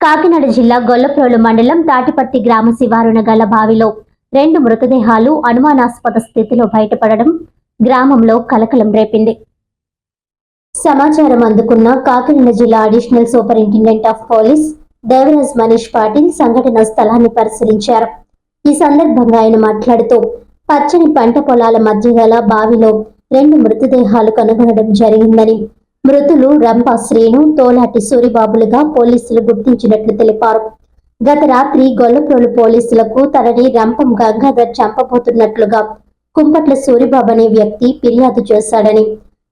కాకినాడ జిల్లా గొల్లప్రోలు మండలం తాటిపత్తి గ్రామ శివారున గల బావిలో రెండు మృతదేహాలు అనుమానాస్పద స్థితిలో బయటపడడం గ్రామంలో కలకలం రేపింది. సమాచారం అందుకున్న కాకినాడ జిల్లా additional superintendent of police Devaraj Manish Patil సంఘటన స్థలాన్ని పరిశీలించారు. ఈ సందర్భంగా ఆయన మాట్లాడుతూ పచ్చని పంట పొలాల మధ్య గల బావిలో రెండు మృతదేహాలు కనుగొనడం జరిగిందని మృతులు రంప శ్రీను తోలాటి సూరిబాబులుగా పోలీసులు గుర్తించినట్లు తెలిపారు. గత రాత్రి గొల్లప్రోలు పోలీసులకు తనని రంపం గంగాధర్ చంపబోతున్నట్లుగా కుంపట్ల సూరిబాబు అనే వ్యక్తి ఫిర్యాదు చేశాడని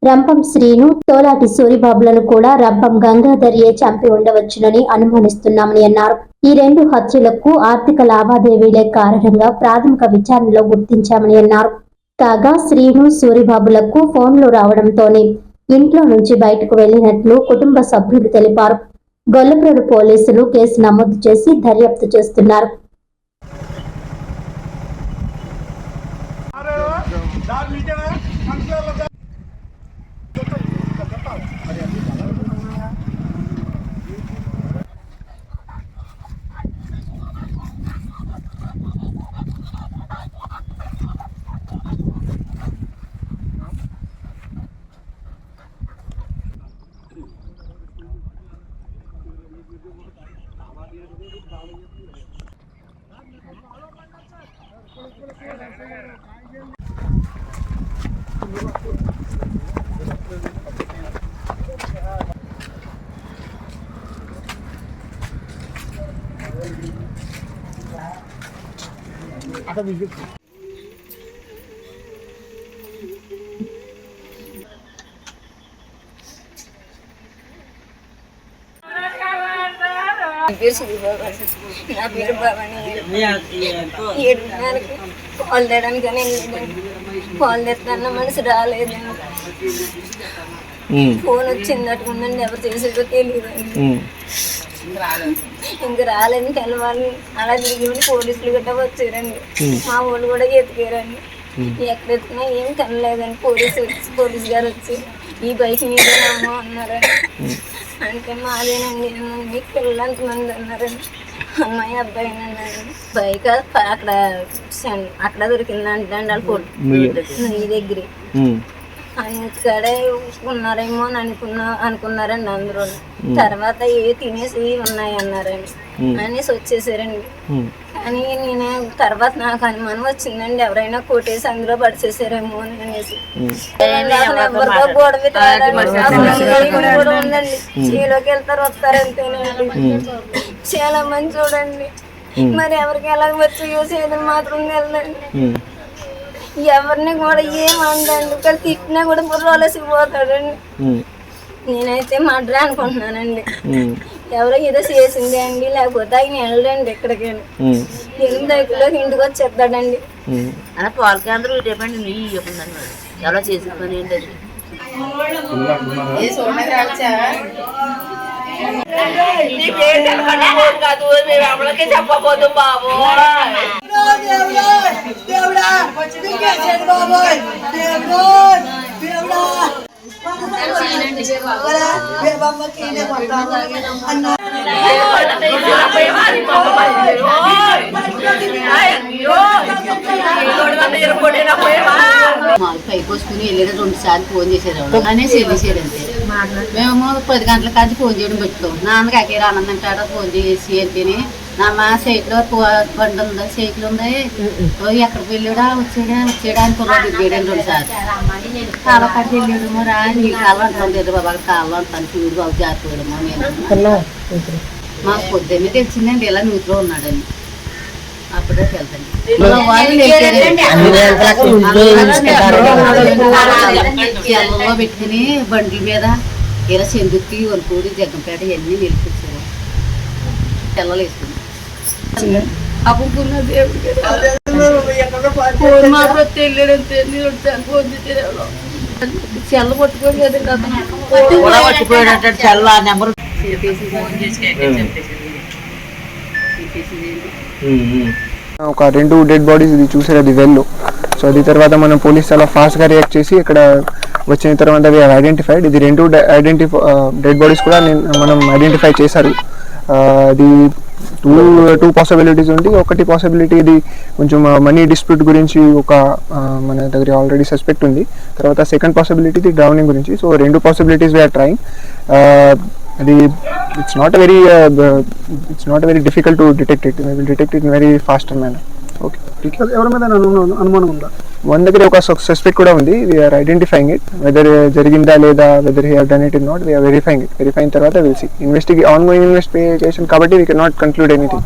రంపం శ్రీను తోలాటి సూరిబాబులను కూడా రంపం గంగాధర్యే చంపి ఉండవచ్చునని అనుమానిస్తున్నామని అన్నారు. ఈ రెండు హత్యలకు ఆర్థిక లావాదేవీలే కారణంగా ప్రాథమిక విచారణలో గుర్తించామని అన్నారు. కాగా శ్రీను సూరిబాబులకు ఫోన్లు రావడంతోనే ఇంట్లో నుంచి బయటకు వెళ్ళినట్లు కుటుంబ సభ్యులు తెలిపారు. గొల్లప్రోడు పోలీసులు కేసు నమోదు చేసి దర్యాప్తు చేస్తున్నారు. నా పేరు సుధీబాబు నా పేరు పాలు తేయడానికి పాలు మనిషి రాలేదు ఫోన్ వచ్చింది అట్టుకుందండి ఎవరు చేసేదో తెలియదు ఇంక రాలేదని తెలవాలి అలా తిరిగి పోలీసులు గట్రా వచ్చారండి మా వాళ్ళు కూడా ఎతికారండి ఎక్కడ ఏం కనలేదండి పోలీసు వచ్చి పోలీస్ గారు వచ్చి ఈ బైక్ మీద అమ్మ అన్నారండి. అంటే మాదేనండి అన్నాను పిల్లలు ఎంతమంది అన్నారండి అమ్మాయి అబ్బాయి అన్నారండి బైక్ అక్కడ అక్కడ దొరికిందంటే అండి వాళ్ళు ఈ దగ్గర. అక్కడే ఉన్నారేమో అని అనుకున్నా అనుకున్నారండి అందరూ. తర్వాత ఏ తినేసి ఉన్నాయి అన్నారండి అనేసి వచ్చేసారండి. కానీ నేనే తర్వాత నాకు అనుమానం వచ్చిందండి. ఎవరైనా కొట్టేసి అందులో పడిచేసారేమో అని అనేసి. ఉందండి. చీలోకి వెళ్తారు వస్తారంతేనండి చాలా మంది చూడండి. మరి ఎవరికి ఎలా వచ్చి చేయడం మాత్రం వెళ్ళండి ఎవరిని కూడా ఏమందండి కానీ తిట్టినా కూడా బుర్రలేసి పోతాడండి. నేనైతే మడ్రా అనుకుంటున్నానండి. ఎవరో ఏదో చేసింది అండి లేకపోతే ఆయన వెళ్ళండి ఎక్కడికి ఎనిమిది దగ్గరలోకి ఇంటికి వచ్చేస్తాడండి అలా పాల కేంద్రం ఇటేపండి నీళ్ళు ఇవ్వకుందని మరి ఎలా చేసిన పని ఏంటది కాదు మేము అమలకే చెప్పబోదు బాబు దేవుడా దేవుడా దేవుడా పైకి వస్తుకుని వెళ్ళేది రెండు సార్లు ఫోన్ చేసేది అనేసి వెళ్ళేసేది అంతే మేము పది గంటల కాదు ఫోన్ చేయడం పెట్టుకోం. నాన్నకి అకేరా ఆనందం ఫోన్ చేసి అంటేనే నా మా సైట్లో బండి ఉందా సైకిల్ ఉంది ఓ ఎక్కడికి వెళ్ళాడా వచ్చాడా వచ్చాడా అని కుర్ర తిరిగాడు రెండు సార్లు కాలువ కట్టి వెళ్ళాడు మరి ఆ నీళ్ళు కాలువ అంటుంది ఎదురు బాబా కాలువ అంటాను చూడు బాబు జారిపోయాడమ్మా నేను మాకు పొద్దున్నే తెలిసిందండి ఇలా నూతిలో ఉన్నాడని అప్పుడే వెళ్తాను చెల్లలో పెట్టుకుని బండ్ల మీద ఇలా చెందుకి వరకూడి జగ్గంపేట ఇవన్నీ నిలిపించారు చెల్లలు అప్పుకున్న ఫోన్ మాత్రం చెల్ల పట్టుకోయాడంటే చల్ల నెంబర్ ఒక రెండు డెడ్ బాడీస్ ఇది చూసారు అది వెల్ సో అది తర్వాత మనం పోలీస్ చాలా ఫాస్ట్గా రియాక్ట్ చేసి ఇక్కడ వచ్చిన తర్వాత అవి ఐడెంటిఫైడ్ ఇది రెండు ఐడెంటిఫై డెడ్ బాడీస్ కూడా మనం ఐడెంటిఫై చేశారు అది టూ టూ పాసిబిలిటీస్ ఉంది. ఒకటి పాసిబిలిటీ ఇది కొంచెం మనీ డిస్ప్యూట్ గురించి ఒక మన దగ్గర ఆల్రెడీ సస్పెక్ట్ ఉంది. తర్వాత సెకండ్ పాసిబిలిటీ ఇది డ్రౌనింగ్ గురించి. సో రెండు పాసిబిలిటీస్ వీఆర్ ట్రైంగ్ అది it's not very it's not very difficult to detect it will detect it very faster manner ఎవరి మీద అను- అనుమానం ఉందా? మన దగ్గర ఒక సస్పెక్ట్ కూడా ఉంది. వీఆర్ ఐడెంటిఫైయింగ్ ఇట్ వెదర్ జరిగిందా లేదా whether he done it in not we're verifying it verify అయిన తర్వాత will see investigate ongoing investigation కాబట్టి we can not conclude anything